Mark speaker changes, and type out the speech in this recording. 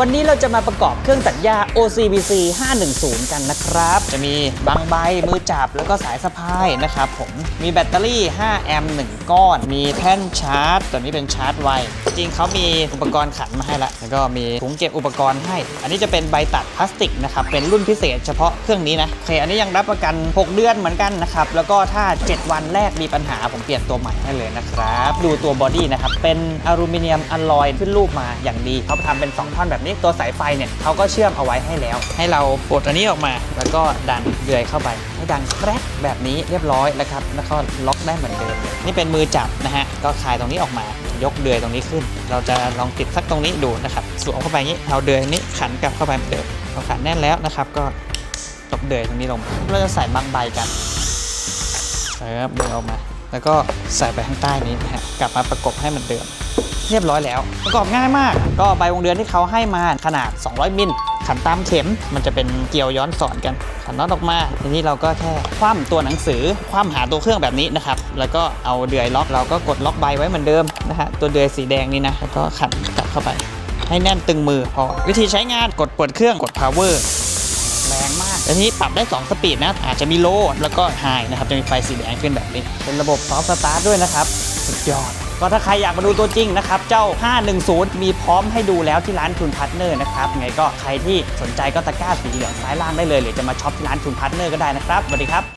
Speaker 1: วันนี้เราจะมาประกอบเครื่องตัดหญ้า OCBC 510 กันนะครับ จะมีบางใบมือจับแล้วก็สายสะพายนะครับผม มีแบตเตอรี่ 5 แอมป์ 1 ก้อน มีแท่นชาร์จ ตัวนี้เป็นชาร์จไว จริงเขามีอุปกรณ์ขันมาให้ละ แล้วก็มีถุงเก็บอุปกรณ์ให้ อันนี้จะเป็นใบตัดพลาสติกนะครับ เป็นรุ่นพิเศษเฉพาะเครื่องนี้นะโอเค อันนี้ยังรับประกัน 6 เดือนเหมือนกันนะครับ แล้วก็ถ้า 7 วันแรกมีปัญหาผมเปลี่ยนตัวใหม่ให้เลยนะครับ ดูตัวบอดี้นะครับ เป็นอลูมิเนียมอลลอยขึ้นรูปมาอย่างดีเขาทำเป็น 2 ท่อนแบบนี้ตัวสายไฟเนี่ยเขาก็เชื่อมเอาไว้ให้แล้ว ให้เราปลดอันนี้ออกมา แล้วก็ดันเดือยเข้าไป ให้ดังแกรกแบบนี้เรียบร้อยแล้วครับแล้วก็ล็อกได้เหมือนเดิมนี่เป็นมือจับนะฮะก็คลายตรงนี้ออกมายกเดือยตรงนี้ขึ้น เราจะลองติดสักตรงนี้ดูนะครับสวมเข้าไปนี้เอาเดือยนี้ขันกลับเข้าไปเหมือนเดิมพอขันแน่นแล้วนะครับ ก็ตบเดือยตรงนี้ลงเราจะใส่บางใบกันใส่ครับเดือยออกมา แล้วก็ใส่ไปข้างใต้นี้นะฮะกลับมาประกบให้เหมือนเดิม เรียบร้อยแล้ว ประกอบง่ายมาก ก็ใบวงเดือนที่เขาให้มาขนาด 200 มิลขันตามเข็มมันจะเป็นเกลียวย้อนสอนกัน ขันน็อตออกมา ทีนี้เราก็แค่คว่ำตัวหนังสือ คว่ำหาตัวเครื่องแบบนี้นะครับ แล้วก็เอาเดือยล็อกเราก็กดล็อกใบไว้เหมือนเดิมนะฮะตัวเดือยสีแดงนี่นะแล้วก็ขันกลับเข้าไป ให้แน่นตึงมือพอวิธีใช้งานกดเปิดเครื่องกด power แรงมากอันนี้ปรับได้ 2 สปีดนะ อาจจะมีโลแล้วก็ไฮนะครับ จะมีไฟสีแดงขึ้นแบบนี้ เป็นระบบซอฟต์สตาร์ทด้วยนะครับ สุดยอด ก็ถ้าใครอยากมาดูตัวจริงนะครับ เจ้า 510 มีพร้อมให้ดูแล้วที่ร้านทุนพาร์ทเนอร์นะครับไงก็ใครที่สนใจก็ตะกร้าสีเหลืองซ้ายล่างได้เลย หรือจะมาช็อปที่ร้านทุนพาร์ทเนอร์ก็ได้นะครับสวัสดีครับ